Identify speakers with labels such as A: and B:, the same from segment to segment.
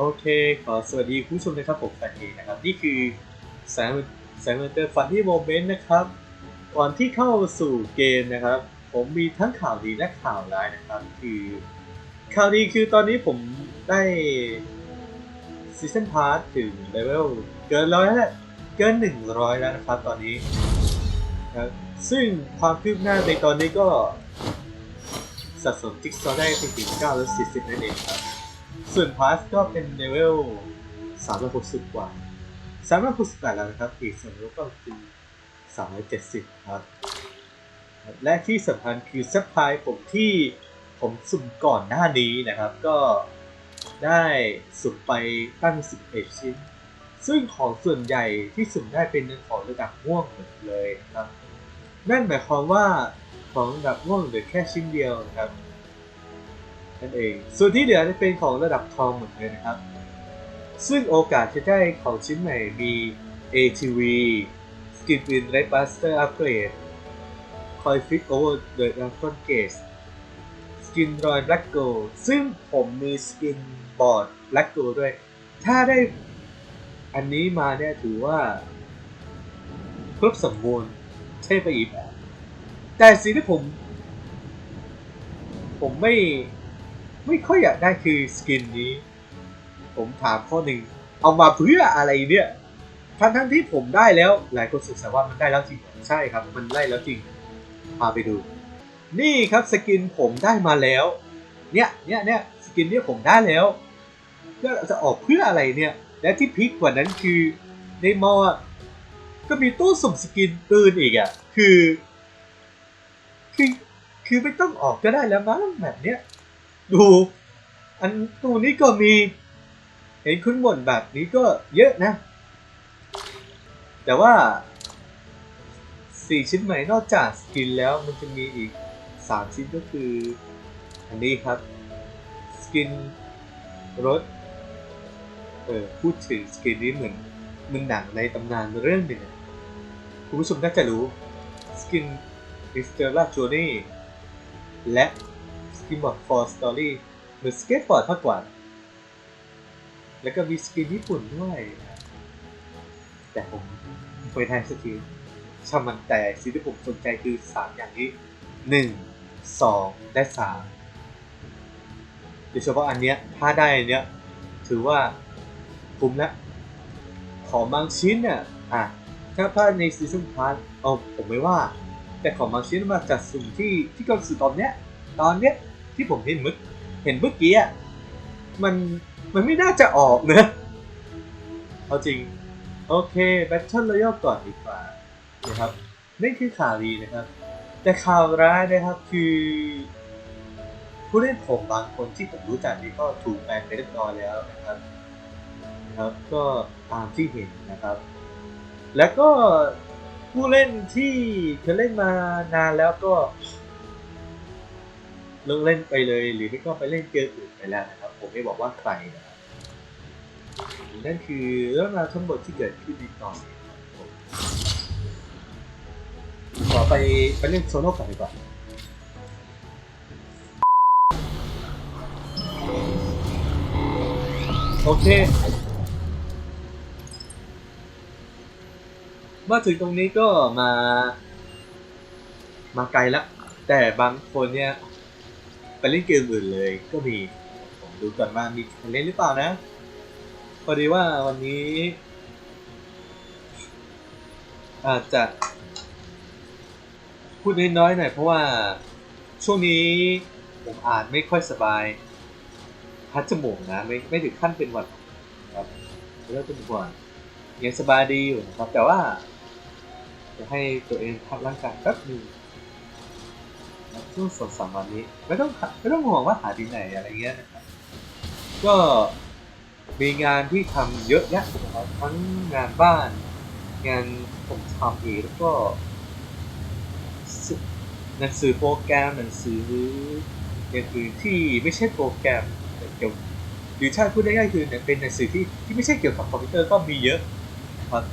A: โอเค ขอสวัสดีคุณผู้ชมนะครับผมแฟนเอนะครับ นี่คือแสงแสงเตอร์ฟันที่โมเมนต์นะครับ ก่อนที่เข้าสู่เกมนะครับ ผมมีทั้งข่าวดีและข่าวร้ายนะครับ คือข่าวดีคือตอนนี้ผมได้ซีซันพาร์ทถึงเลเวลเกินร้อยแล้วเกิน 100 แล้วนะครับตอนนี้ครับซึ่งความคืบหน้าในตอนนี้ก็สะสมจิ๊กซอได้ไปถึง940นั่นเองครับ ส่วนพาสก็เป็นเลเวล360กว่า368แล้วนะครับ อีกส่วนลดก็คือ370ครับ และที่สำคัญคือซัพพลายผมที่ผมสุ่มก่อนหน้านี้นะครับ ก็ได้สุ่มไปตั้ง11ชิ้น ซึ่งของส่วนใหญ่ที่สุ่มได้เป็นของระดับม่วงหมดเลยนะครับ นั่นหมายความว่าของระดับม่วงเหลือแค่ชิ้นเดียวนะครับ นั่นเอง ส่วนที่เหลือจะเป็นของระดับทองหมดเลยนะครับ ซึ่งโอกาสจะได้ของชิ้นใหม่มี ATV Skin Win Red Buster Upgrade Coin Fit Over the Dragon Gate Skin Roy Black Gold ซึ่งผมมีสกินบอร์ด Black Gold ด้วย ถ้าได้อันนี้มาเนี่ยถือว่าครบสมบูรณ์เท่ไปอีกแบบแต่สิ่งที่ผม ผมไม่ ไม่ค่อยอยากได้คือสกินนี้ ผมถามข้อหนึ่งเอามาเพื่ออะไรเนี่ยทั้งทั้งที่ผมได้แล้วหลายคนสงสัยว่ามันได้แล้วจริงใช่ครับ มันได้แล้วจริงพาไปดู นี่ครับสกินผมได้มาแล้ว เนี่ยเนี่ยเนี่ยสกินเนี่ยผมได้แล้วก็จะออกเพื่ออะไรเนี่ย และที่พีคกว่านั้นคือในมอก็มีตู้สุ่มสกินปืนอีกอะ คือ คือ คือไม่ต้องออกก็ได้แล้วมั้งแบบเนี้ย ดู อันตู้นี้ก็มี เห็นคุณบ่นแบบนี้ก็เยอะนะ แต่ว่าสี่ชิ้นใหม่นอกจากสกินแล้วมันจะมีอีกสามชิ้นก็คือ อันนี้ครับ สกินรถ เออพูดถึงสกินนี้เหมือนมันหนังในตำนานเรื่องหนึ่งคุณผู้ชมน่าจะรู้ สกิน i s t e r l a Journey และ ด for story หมือสเก็ตบอร์ดมากกว่า แล้วก็มีสกินญี่ปุ่นด้วย แต่ผมไม่ได้สักทีช่างมันแต่สิ่งที่ผมสนใจคือ 3 อย่างนี้ 1 2 และ 3 โดยเฉพาะอันเนี้ยถ้าได้อันเนี้ยถือว่าคุ้มแล้วของบางชิ้นเนี่ยอะถ้าถ้าในซีซั่นพาร์ทเอาผมไม่ว่า แต่ของบางชิ้นมาจากสุ่มที่ที่กำลังสื่อตอนเนี้ย ตอนเนี้ย ที่ผมเห็นมึกเห็นเมื่อกี้อะมันมันไม่น่าจะออกเนอะเอาจริง โอเค Battle Royale ก่อนดีกว่านะครับนี่คือข่าวดีนะครับ แต่ข่าวร้ายนะครับคือผู้เล่นผมบางคนที่ผมรู้จักนี่ก็ถูกแบนไปเรียบร้อยแล้วนะครับนะครับ ก็ตามที่เห็นนะครับ แล้วก็ผู้เล่นที่เคยเล่นมานานแล้วก็ เลิกเล่นไปเลย หรือไม่ก็ไปเล่นเกมอื่นไปแล้วนะครับ ผมไม่บอกว่าใครนะครับนั่นคือเรื่องราวทั้งหมดที่เกิดขึ้นในตอนนี้ขอไปไปเล่นโซโล่ก่อนดีกว่าโอเค มาถึงตรงนี้ก็มา มาไกลแล้ว แต่บางคนเนี่ย ไปเล่นเกมอื่นเลยก็มี ผมดูก่อนว่ามีใครเล่นหรือเปล่านะ พอดีว่าวันนี้ อาจจะพูดน้อยๆหน่อยเพราะว่าช่วงนี้ผมอานไม่ค่อยสบายพัดจมูกนะไม่ไม่ถึงขั้นเป็นหวัดครับเริ่มเป็นหวัดยังสบายดีอยู่นะครับแต่ว่า จะให้ตัวเองพักร่างกายแป๊บนึง ช่วงสองสามวันนี้ ไม่ต้องไม่ต้องห่วงว่าหาที่ไหนอะไรเงี้ยนะครับก็มีงานที่ทำเยอะแยะนะครับทั้งงานบ้าน งานผมทำเองแล้วก็หนังสือโปรแกรมหนังสืออย่างอื่นที่ไม่ใช่โปรแกรมเกี่ยวหรือถ้าพูดได้ง่ายคือเป็นหนังสือที่ที่ไม่ใช่เกี่ยวกับคอมพิวเตอร์ก็มีเยอะครับ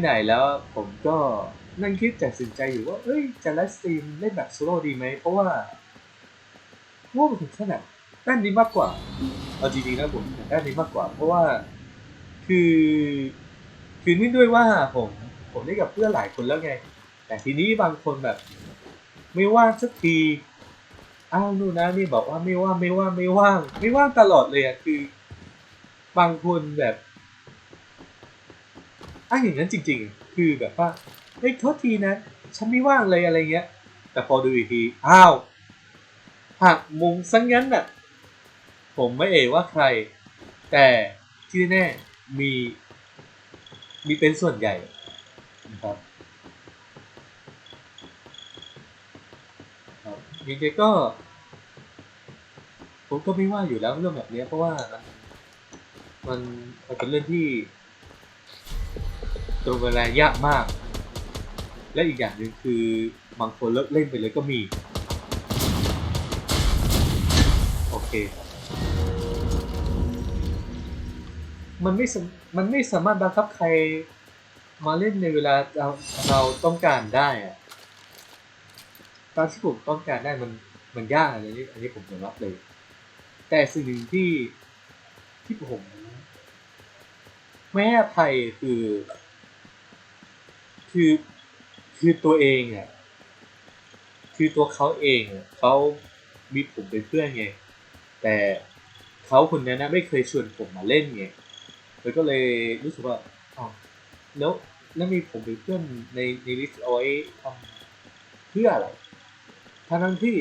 A: ไหนๆแล้วผมก็นั่งคิดตัดสินใจอยู่ว่า เอ้ย จะไลฟ์สตรีมเล่นแบบโซโล่ดีไหม เพราะว่าพว่ามันถึงขนาดด้านนี้มากกว่า เอาจริงๆนะผมถึงด้านนี้มากกว่า เพราะว่าคือ คือนี่ด้วยว่าผมผมได้กับเพื่อนหลายคนแล้วไง แต่ทีนี้บางคนแบบ ไม่ว่างสักทีอ้าวนู่นนะนี่บอกว่าไม่ว่างไม่ว่างไม่ว่างไม่ว่างตลอดเลยอะคือบางคนแบบ อ้าอย่างนั้นจริง ๆ คือแบบว่าเฮ้ยโทษทีนะ ฉันไม่ว่างเลยอะไรเงี้ย แต่พอดูอีกที อ้าวหักมุมซะงงั้นน่ะ ผมไม่เอ่ยว่าใคร แต่ที่แน่มี มีเป็นส่วนใหญ่นะครับยังไงก็ ผมก็ไม่ว่าอยู่แล้วเรื่องแบบนี้เพราะว่ามันมันเป็นเรื่องที่ ตรงเวลายากมาก และอีกอย่างหนึ่งคือบางคนเลิกเล่นไปเลยก็มี โอเค มันไม่สามมันไม่สามารถบังคับใครมาเล่นในเวลาเราเราต้องการได้อะตอนที่ผมต้องการได้มันมันยากอันนี้อันนี้ผมยอมรับเลย แต่สิ่งหนึ่งที่ที่ผมไม่ให้อภัยคือ คือคือตัวเองอะคือตัวเขาเองอะเขามีผมเป็นเพื่อนไง แต่เขาคนนั้นนะไม่เคยชวนผมมาเล่นไงแล้วก็เลยรู้สึกว่าอ๋อแล้วแล้วมีผมเป็นเพื่อนในในลิสต์เอาไว้ทำเพื่ออะไรทั้งนั้นที่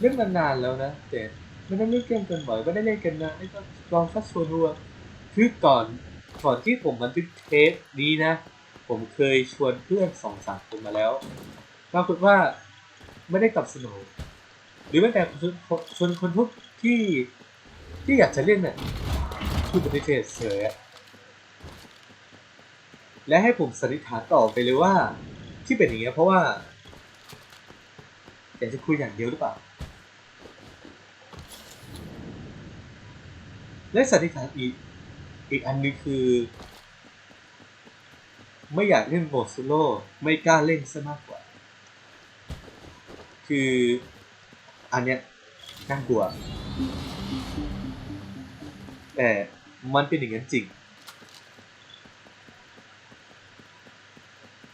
A: เล่นมานานแล้วนะแต่ไม่ได้เล่นเกมกันบ่อยไม่ได้เล่นกันนะนี่ก็ลองสักชวนดูคือก่อนก่อนที่ผมบันทึกเทปนี้นะ ผมเคยชวนเพื่อนสองสามคนมาแล้วปรากฏว่าไม่ได้ตอบสนองหรือแม้แต่ชวนชวนคนทุกที่ที่อยากจะเล่นน่ะพูดปฏิเสธเฉยอและให้ผมสันนิษฐานต่อไปเลยว่า ที่เป็นอย่างเงี้ยเพราะว่าอยากจะคุยอย่างเดียวหรือเปล่า และสันนิษฐานอีกอีกอันนึงคือ ไม่อยากเล่นโหมดโซโล่ไม่กล้าเล่นซะมากกว่า คืออันเนี้ยน่ากลัว แต่มันเป็นอย่างนั้นจริง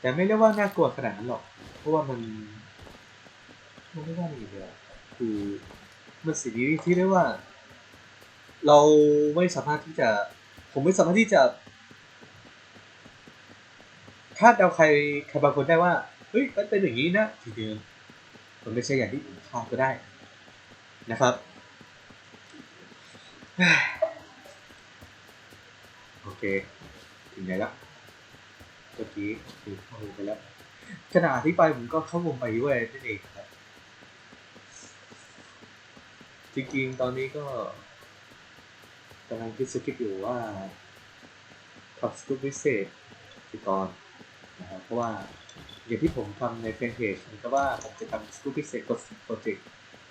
A: แต่ไม่เรียกว่าน่ากลัวขนาดนั้นหรอก เพราะว่ามันมันไม่ว่ามีเลยอะคือมันสิ่งนี้ที่เรียกว่า เราไม่สามารถที่จะ ผมไม่สามารถที่จะ คาดเดาใครใครบางคนได้ว่าเฮ้ยมันเป็นอย่างนี้นะทีเดียวมันไม่ใช่อย่างที่ผมคาดก็ได้ นะครับโอเคถึงไหนละเมื่อกี้คือเข้าไปแล้วขณะที่ไปผมก็เข้าวงไปด้วยนั่นเองครับจริงๆตอนนี้ก็กำลังคิดสคริปต์อยู่ว่าทำสกูปพิเศษไปก่อน นะครับเพราะว่าอย่างที่ผมทำในแฟนเพจนะครับว่าผมจะทำสกูปพิเศษกับโปรเจกต์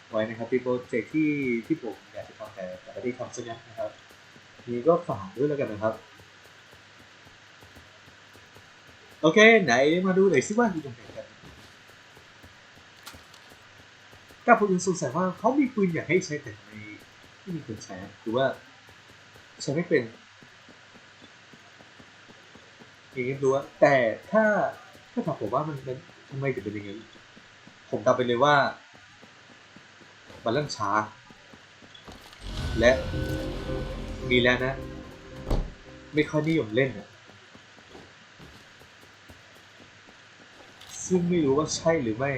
A: ไว้นะครับเป็นโปรเจกต์ที่ที่ผมอยากจะทำแต่แต่ไม่ได้ทำสักอย่างนะครับนี่ก็ฝากด้วยแล้วกันนะครับ โอเค ไหนมาดูหน่อยซิว่ามีตรงไหนกันถ้าผมยังสงสัยว่าเขามีปืนอยากให้ใช้แต่ในที่มีคนใช้หรือว่าใช้ไม่เป็น อย่างนี้ดูว่าแต่ถ้าถ้าถามผมว่ามันเป็นทำไมถึงเป็นอย่างนี้ผมตอบไปเลยว่า มันเริ่มช้า และมีแล้วนะ ไม่ค่อยนิยมเล่นอะซึ่งไม่รู้ว่าใช่หรือไม่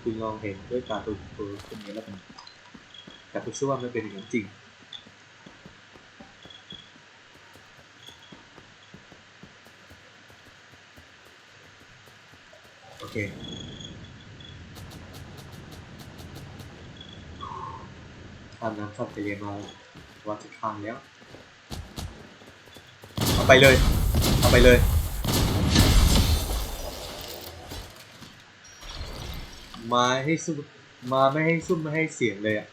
A: คุณลองเห็นด้วยตาตัวตัวคนนี้แล้วกันแต่ผมเชื่อว่ามันเป็นอย่างนั้นจริง ตอนนั้น้ำสับจะเรียนมาวัดจะทางแล้ว เอาไปเลย เอาไปเลย มาให้ซุ่มมาไม่ให้ซุ่มไม่ให้เสียงเลยอะ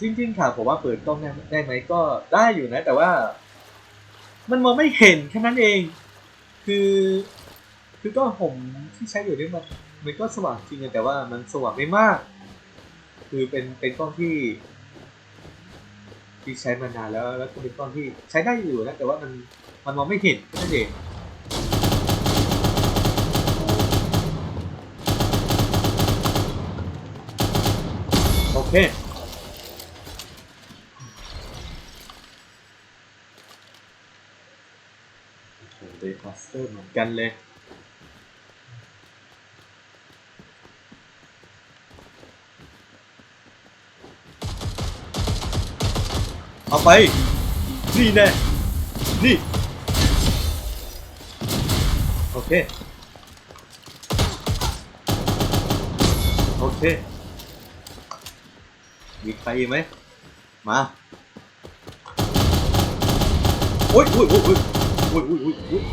A: จริงๆค่ะผมว่าเปิดกล้องได้ไหมก็ได้อยู่นะ แต่ว่า มันมองไม่เห็นแค่นั้นเอง คือ คือก็ผมที่ใช้อยู่นี่มันมันก็สว่างจริงอะแต่ว่ามันสว่างไม่มาก คือเป็นเป็นกล้องที่ ที่ใช้มานานแล้ว แล้วก็เป็นกล้องที่ใช้ได้อยู่นะแต่ว่ามันมันมองไม่เห็นแค่นั่นเองโอเค โอ้เดย์พาสเตอร์เหมือนกันเลย เอาไป นี่แน่ นี่ โอเค โอเค มีใครอีกไหม มา โอ้ยโอ้ยโอ้ย อุ้ยโอ้ยโอ้ยอ้ยโอ้ย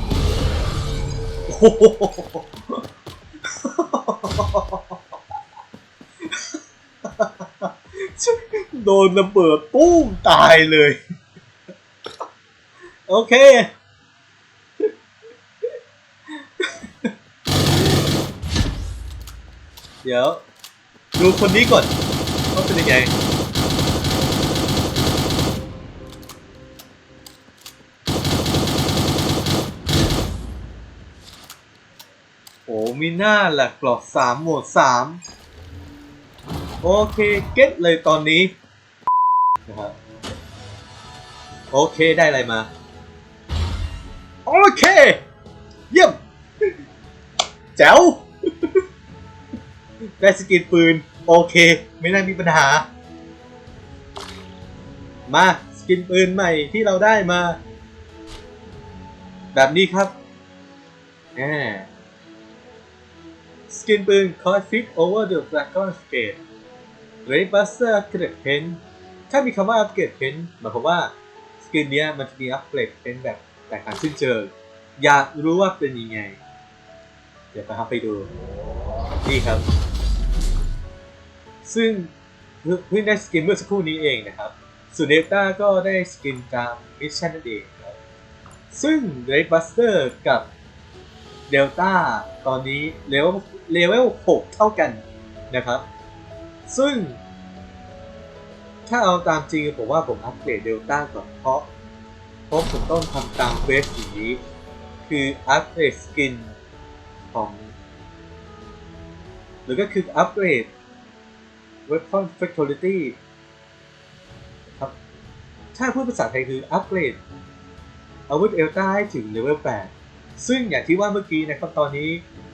A: โอ้โหโดนระเบิดปุ้มตายเลย โอเคเดี๋ยว ดูคนนี้ก่อนว่าเป็นยังไง มีหน้าแหละกรอกสามหมวดสามโอเคเก็ตเลยตอนนี้นะครับโอเคได้อะไรมา โอเค เยี่ยม แจ๋ว ได้สกินปืน โอเค ไม่น่ามีปัญหา มาสกินปืนใหม่ที่เราได้มา แบบนี้ครับแหม สกินปืน Conflict over the Dragon Gate Ray Buster อัปเกรดเพนถ้ามีคำว่าอัปเกรดเพนหมายความว่าสกินเนี้ยมันจะมีอัปเกรดเพนแบบแตกต่างสิ้นเชิงอยากรู้ว่าเป็นยังไง เดี๋ยวไปครับไปดู นี่ครับ ซึ่งเพิ่งได้สกินเมื่อสักครู่นี้เองนะครับส่วนเดลต้าก็ได้สกินตามมิชชั่นนั่นเองครับ ซึ่ง Ray Buster กับ เดลต้าตอนนี้เลเวลเลเวล6เท่ากันนะครับ ซึ่ง ถ้าเอาตามจริงผมว่าผมอัปเกรดเดลต้าก่อนเพราะเพราะผมต้องทำตามเควสอย่างนี้คืออัปเกรดสกินของ หรือก็คืออัปเกรด Weapon Fatality ครับ ถ้าพูดภาษาไทยคืออัปเกรดอาวุธเอลต้าให้ถึงเลเวล8 ซึ่งอย่างที่ว่าเมื่อกี้นะครับตอนนี้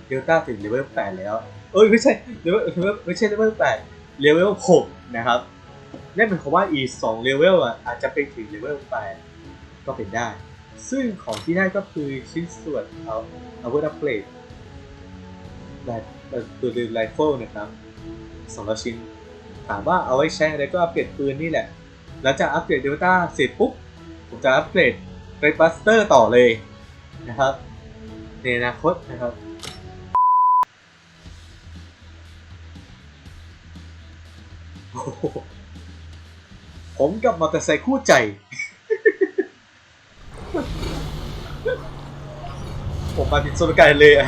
A: เดลต้าถึงเลเวล8แล้ว เอ้ยไม่ใช่เลเวลไม่ใช่เลเวล8เลเวล6นะครับนั่นหมายความว่าอีก2เลเวลอะอาจจะไปถึงเลเวล8ก็เป็นได้ ซึ่งของที่ได้ก็คือชิ้นส่วนเอาอาวุธอัปเกรดแบบตัวเรือไรเฟิลนะครับสองร้อยชิ้น ถามว่าเอาไว้ใช้อะไรก็อัปเกรดปืนนี่แหละแล้วจะอัปเกรดเดลต้าเสร็จปุ๊บ ผมจะอัปเกรดเรบัสเตอร์ต่อเลยนะครับ ในอนาคตนะครับ ผมกับมอเตอร์ไซค์คู่ใจ ผมมาผิดโซนกายเลยอะ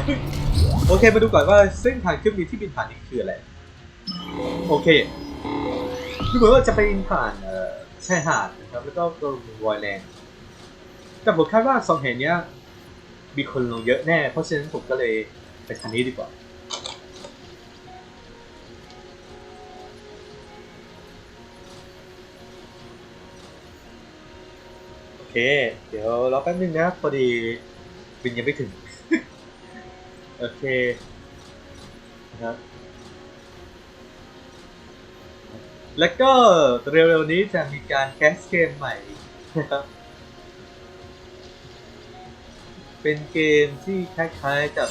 A: โอเคมาดูก่อนว่าเส้นทางเครื่องบินที่บินผ่านนี้คืออะไร โอเคดูเหมือนว่าจะไปบินผ่านชายหาดนะครับแล้วก็ตรงวอยแลนด์แต่ผมคาดว่าสองแห่งเนี้ย มีคนลงเยอะแน่ เพราะฉะนั้นผมก็เลยไปทางนี้ดีกว่า โอเค เดี๋ยวรอแป๊บนึงนะ พอดีบินยังไม่ถึง โอเคนะครับแล้วก็เร็วๆนี้จะมีการแคสเกมใหม่นะครับ เป็นเกมที่คล้ายๆกับ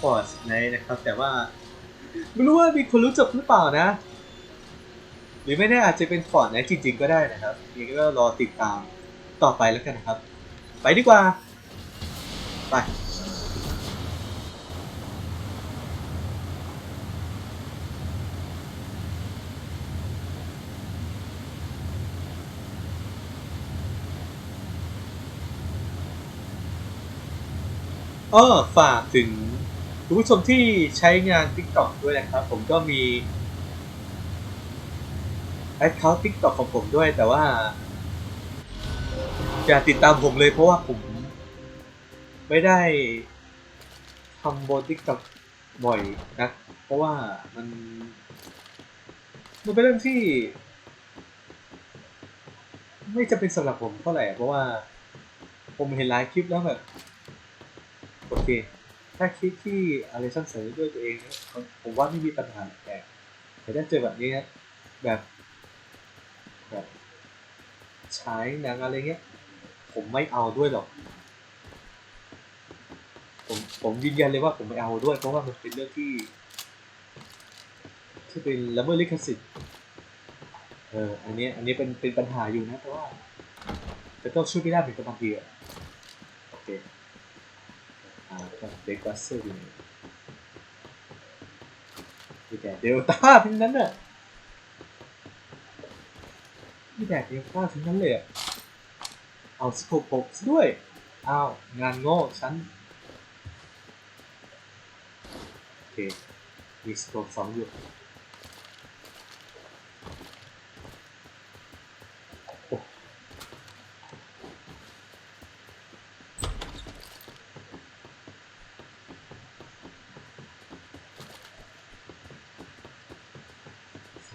A: Fortnite นะครับ แต่ว่า ไม่รู้ว่ามีคนรู้จักหรือเปล่านะ หรือไม่แน่อาจจะเป็น Fortnite จริง ๆ ก็ได้นะครับนี่ก็รอติดตามต่อไปแล้วกันนะครับ ไปดีกว่า ไป เออฝากถึงคุณผู้ชมที่ใช้งาน TikTok ด้วยนะครับ ผมก็มีแอคเคาท์ TikTok ของผมด้วย แต่ว่าอย่าติดตามผมเลยเพราะว่าผม ไม่ได้ทำบน TikTok บ่อยนะเพราะว่ามันมันเป็นเรื่องที่ ไม่จะเป็นสำหรับผมเท่าไหร่เพราะว่า ผมเห็นหลายคลิปแล้วแบบ โอเค ถ้าคลิปที่อะไรสร้างสรรค์ด้วยตัวเองผมว่าไม่มีปัญหาแต่แต่ถ้าเจอแบบนี้แบบแบบใช้หนังอะไรเงี้ย ผมไม่เอาด้วยหรอก ผมผมยืนยันเลยว่าผมไม่เอาด้วย เพราะว่ามันเป็นเรื่องที่ ที่เป็นละเมิดลิขสิทธิ์เอออันนี้อันนี้เป็นเป็นปัญหาอยู่นะแต่ว่าแต่ก็ช่วยไม่ได้เป็นบางทีอะโอเค อ่าก็เด็กวัสเซอร์อยู่มีแต่เดลต้าทั้งนั้นน่ะมีแต่เดลต้าทั้งนั้นเลยอะเอาสโคปกด้วยอ้าวงานโง่ฉันโอเคมีสโคปสองอยู่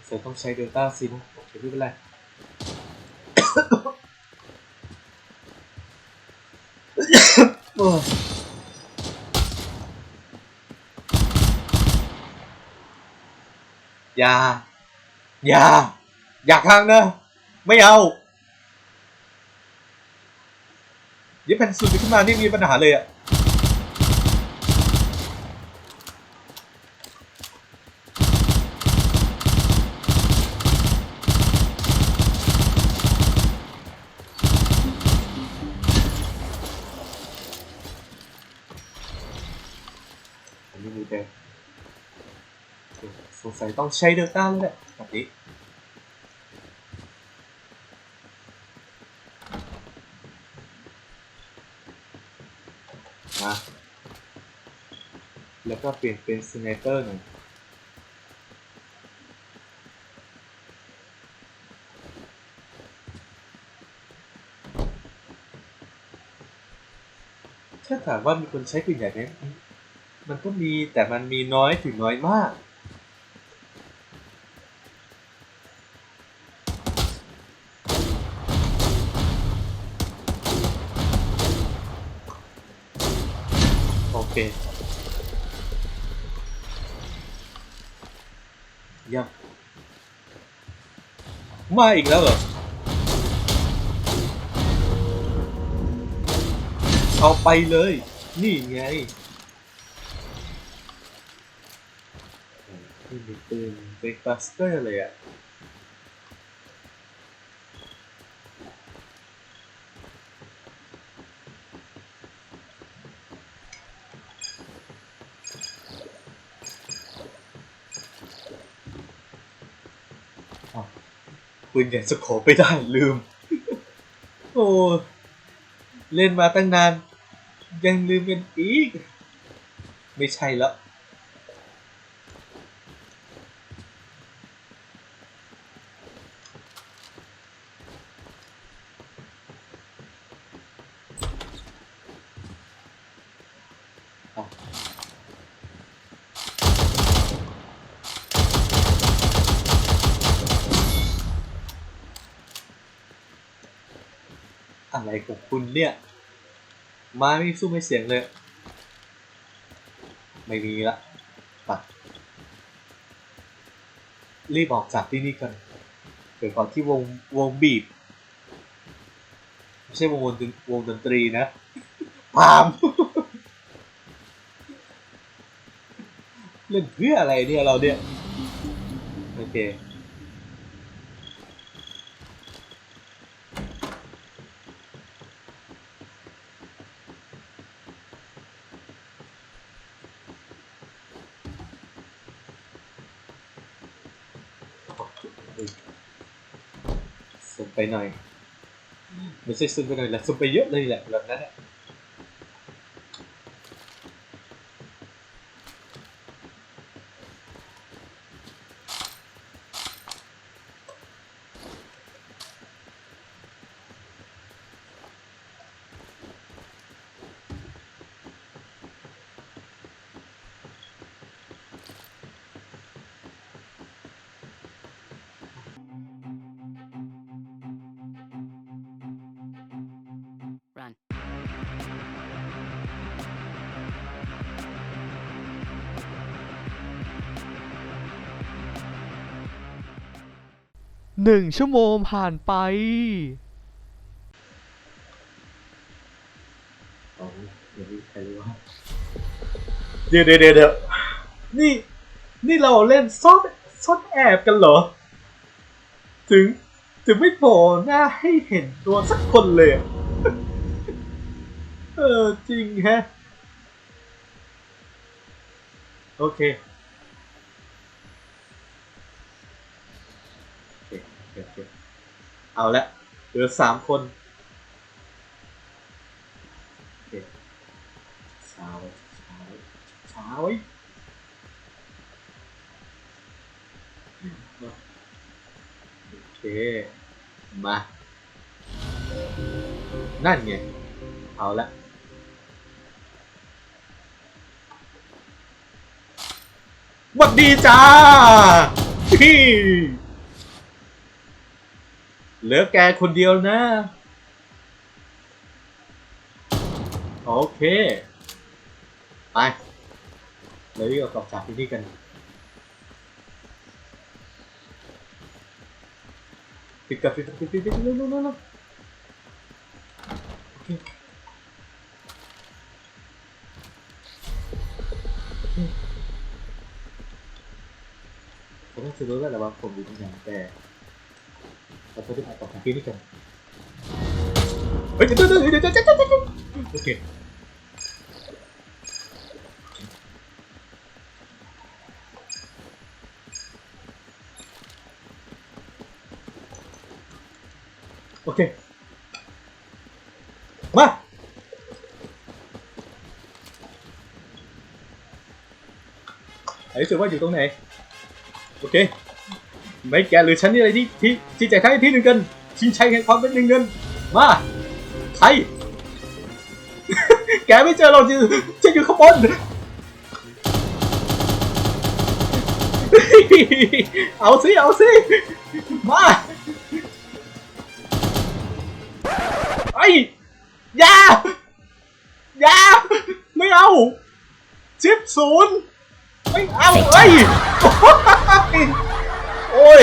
A: สงสัยต้องใช้เดลต้าซินะโอเคไม่เป็นไรอย่า อย่า อยากทางเนอะไม่เอาเดี๋ยวแผ่นสุดขึ้นมานี่มีปัญหาเลยอะอันนี้มีแต่สงสัย ต้องใช้เดลต้าแล้วแหละแบบนี้นะแล้วก็เปลี่ยนเป็นสไนเปอร์หน่อยถ้าถามว่ามีคนใช้ปืนใหญ่ไหมมันก็มีแต่มันมีน้อยถึงน้อยมาก ยังมาอีกแล้วเหรอ เอาไปเลย นี่ไงนี่มีปืนเบรกบัสเตอร์เลยอะ ปืนใหญ่สโคปไปได้ลืม โอ้เล่นมาตั้งนาน ยังลืมกันอีก ไม่ใช่แล้วอะไรของคุณ เนี่ยมาไม่สู้ไม่เสียงเลย ไม่มีละไปรีบออกจากที่นี่กันเดี๋ยวก่อนที่วงวงบีบไม่ใช่วงวงดนวงดนตรีนะพามเล่นเพื่ออะไรเนี่ยเราเนี่ย โอเค ซึมไปหน่อยไม่ใช่ซึม หนึ่
B: งชั่วโมงผ่านไป
A: เอเดี๋ยวใครรู้ว่าเดี๋ยวเดี๋ยวเดี๋ยวนี่ นี่เราเล่นซ่อนซ่อนแอบกันเหรอ ถึง ถึงไม่โผล่หน้าให้เห็นตัวสักคนเลย เออ จริงแฮะ โอเค เอาละเหลือสามคนเช้าว้เช้าว้เช้าว้โอเค มา นั่นไง เอาละวัดดีจ้าพี่ เหลือแกคนเดียวนะ โอเค ไปเลยรีบออกจากที่นี่กันปิดกับปิดปิดปิดปิดเร็วเร็วเร็วโอเคผมต้องซื้อรถแล้วแหละว่าผมอยู่ตรงไหนแต่ เราจะได้ออกจากที่นี่กันเฮ้ยเดี๋ ไม่แกหรือฉันนี่อะไรที่ที่ที่จะใช้ที่หนึ่งกัน ชิงชัยแห่งความเป็นหนึ่งเงินมาใครแกไม่เจอเราจะจะอยู่ข้างบนเอาสิ เอาสิ มาไอ้ยายาไม่เอาชิปศูนย์ไม่เอาเอ้ย โอ้ย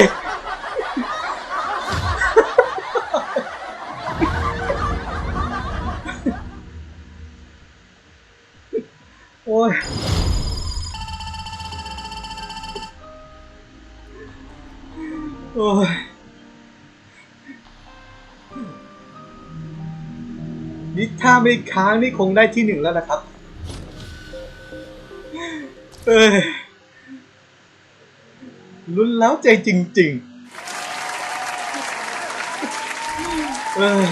A: โอ้ยโอ้ยนี่ถ้าไม่ค้างนี่คงได้ที่หนึ่งแล้วนะครับ เอ้ ลุ้นแล้วใจจริง ๆ เออ